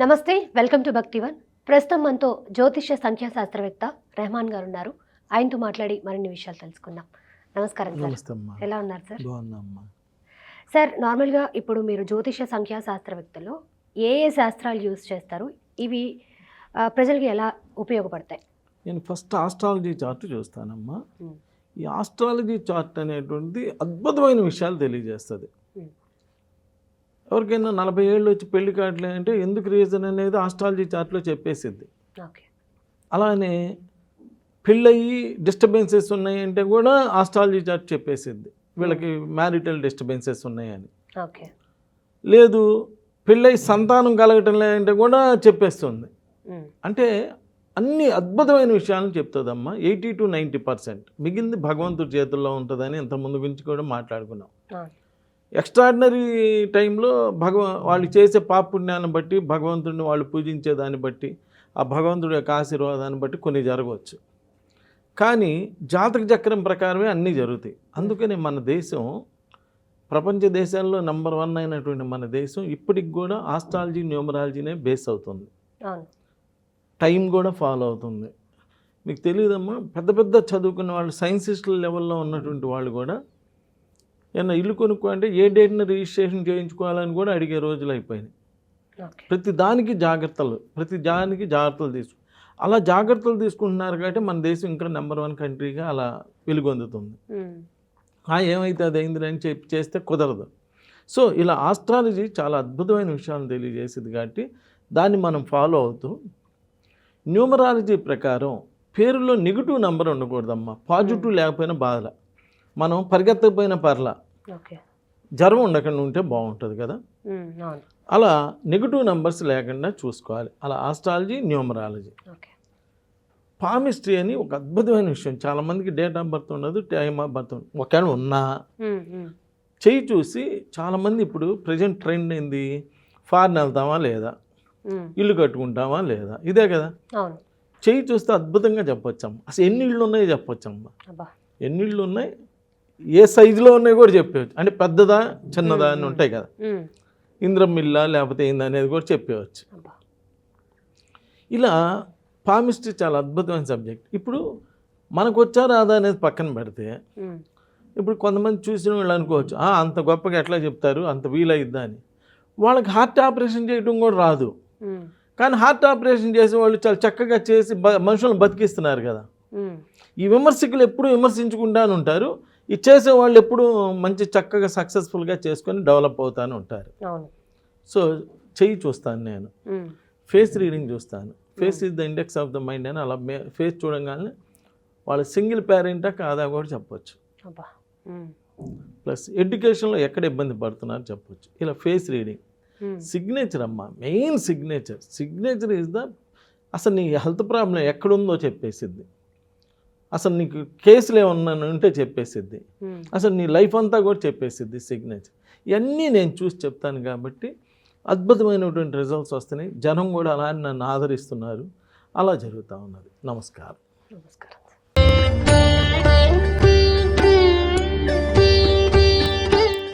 నమస్తే welcome to Bhaktivan ప్రస్తుతం మనతో జ్యోతిష్య సంఖ్యా శాస్త్రవేత్త రెహమాన్ గారు ఉన్నారు ఆయనతో మాట్లాడి మరిన్ని విషయాలు తెలుసుకుందాం. నమస్కారం సార్. ఎలా ఉన్నారు సార్? సార్ నార్మల్గా ఇప్పుడు మీరు జ్యోతిష్య సంఖ్యా శాస్త్రవేత్తలో ఏ ఏ శాస్త్రాలు యూజ్ చేస్తారు? ఇవి ప్రజలకి ఎలా ఉపయోగపడతాయి? నేను ఫస్ట్ ఆస్ట్రాలజీ చార్ట్ చూస్తానమ్మా. ఈ ఆస్ట్రాలజీ చార్ట్ అనేటువంటిది అద్భుతమైన విషయాలు తెలియజేస్తుంది. ఎవరికైనా నలభై ఏళ్ళు వచ్చి పెళ్ళి కావట్లే అంటే ఎందుకు రీజన్ అనేది ఆస్ట్రాలజీ చార్ట్లో చెప్పేసిద్ది ఓకే. అలానే పెళ్ళయి డిస్టర్బెన్సెస్ ఉన్నాయంటే కూడా ఆస్ట్రాలజీ చార్ట్ చెప్పేసిద్ది వీళ్ళకి మ్యారిటల్ డిస్టర్బెన్సెస్ ఉన్నాయని. ఓకే. లేదు పెళ్ళయి సంతానం కలగటం లేదంటే కూడా చెప్పేస్తుంది. ఉమ్, అంటే అన్ని అద్భుతమైన విషయాలను చెప్తుందమ్మా. ఎయిటీ టు నైంటీ పర్సెంట్ మిగిలింది భగవంతుడి చేతుల్లో ఉంటుందని ఇంత ముందు గురించి కూడా మాట్లాడుకున్నాం. ఎక్స్ట్రాడినరీ టైంలో భగవ వాళ్ళు చేసే పాపుణ్యాన్ని బట్టి భగవంతుడిని వాళ్ళు పూజించే దాన్ని బట్టి ఆ భగవంతుడి యొక్క ఆశీర్వాదాన్ని బట్టి కొన్ని జరగవచ్చు. కానీ జాతక చక్రం ప్రకారమే అన్నీ జరుగుతాయి. అందుకని మన దేశం ప్రపంచ దేశాల్లో నంబర్ వన్ అయినటువంటి మన దేశం ఇప్పటికి కూడా ఆస్ట్రాలజీ న్యూమరాలజీనే బేస్ అవుతుంది. టైం కూడా ఫాలో అవుతుంది. మీకు తెలియదమ్మా పెద్ద పెద్ద చదువుకున్న వాళ్ళు సైన్సిస్టుల లెవెల్లో ఉన్నటువంటి వాళ్ళు కూడా ఏమన్నా ఇల్లు కొనుక్కో అంటే ఏ డేట్ని రిజిస్ట్రేషన్ చేయించుకోవాలని కూడా అడిగే రోజులు అయిపోయినాయి. ప్రతి దానికి జాగ్రత్తలు ప్రతి దానికి జాగ్రత్తలు తీసుకు అలా జాగ్రత్తలు తీసుకుంటున్నారు కాబట్టి మన దేశం ఇంకా నెంబర్ వన్ కంట్రీగా అలా వెలుగొందుతుంది. ఏమైతే అది అయింది అని చెప్పి చేస్తే కుదరదు. సో ఇలా ఆస్ట్రాలజీ చాలా అద్భుతమైన విషయాలను తెలియజేసేది కాబట్టి దాన్ని మనం ఫాలో అవుతూ న్యూమరాలజీ ప్రకారం పేరులో నెగిటివ్ నెంబర్ ఉండకూడదమ్మా పాజిటివ్ లేకపోయినా బాధ. మనం పరిగెత్తకపోయిన పర్ల జ్వరం ఉండకుండా ఉంటే బాగుంటుంది కదా. అలా నెగిటివ్ నెంబర్స్ లేకుండా చూసుకోవాలి. అలా ఆస్ట్రాలజీ న్యూమరాలజీ. పామిస్ట్రీ అని ఒక అద్భుతమైన విషయం. చాలామందికి డేట్ ఆఫ్ బర్త్ ఉండదు టైమ్ ఆఫ్ బర్త్ ఉండదు. ఒకవేళ ఉన్నా చెయ్యి చూసి చాలామంది ఇప్పుడు ప్రజెంట్ ట్రెండ్ ఏంది? ఫారెన్ వెళ్తామా లేదా? ఇల్లు కట్టుకుంటామా లేదా? ఇదే కదా. చెయ్యి చూస్తే అద్భుతంగా చెప్పొచ్చమ్మ. అసలు ఎన్ని ఇళ్ళు ఉన్నాయో చెప్పొచ్చమ్మ. ఎన్ని ఇళ్ళు ఉన్నాయి? ఏ సైజులో ఉన్నాయి కూడా చెప్పవచ్చు. అంటే పెద్దదా చిన్నదా అని ఉంటాయి కదా. ఇంద్రం మిల్లా లేకపోతే ఏంది అనేది కూడా చెప్పవచ్చు. ఇలా పామిస్ట్రీ చాలా అద్భుతమైన సబ్జెక్ట్. ఇప్పుడు మనకు వచ్చా రాదా అనేది పక్కన పెడితే ఇప్పుడు కొంతమంది చూసిన వాళ్ళు అనుకోవచ్చు "ఆ, అంత గొప్పగా ఎట్లా చెప్తారు? అంత వీలైద్దా? అని. వాళ్ళకి హార్ట్ ఆపరేషన్ చేయడం కూడా రాదు. కానీ హార్ట్ ఆపరేషన్ చేసే వాళ్ళు చాలా చక్కగా చేసి బ మనుషులను బతికిస్తున్నారు కదా. ఈ విమర్శకులు ఎప్పుడు విమర్శించుకుంటాను ఉంటారు. ఈ చేసే వాళ్ళు ఎప్పుడు మంచి చక్కగా సక్సెస్ఫుల్గా చేసుకొని డెవలప్ అవుతాను ఉంటారు. సో చెయ్యి చూస్తాను నేను. ఫేస్ రీడింగ్ చూస్తాను. Face is the index of the mind అని అలా ఫేస్ చూడగానే వాళ్ళు సింగిల్ పేరెంటా కాదా కూడా చెప్పొచ్చు. ఉమ్, ప్లస్ ఎడ్యుకేషన్లో ఎక్కడ ఇబ్బంది పడుతున్నారు చెప్పొచ్చు. ఇలా ఫేస్ రీడింగ్. సిగ్నేచర్ అమ్మా main signature. Signature is the అసలు నీ హెల్త్ ప్రాబ్లం ఎక్కడుందో చెప్పేసిద్ది. అసలు నీకు కేసులు ఏమన్నా ఉంటే చెప్పేసిద్ది. అసలు నీ లైఫ్ అంతా కూడా చెప్పేసిద్ది సిగ్నేచర్ ఇవన్నీ నేను చూసి చెప్తాను కాబట్టి అద్భుతమైనటువంటి రిజల్ట్స్ వస్తున్నాయి. జనం కూడా అలానే నన్ను ఆదరిస్తున్నారు. అలా జరుగుతూ ఉన్నది. నమస్కారం. నమస్కారం.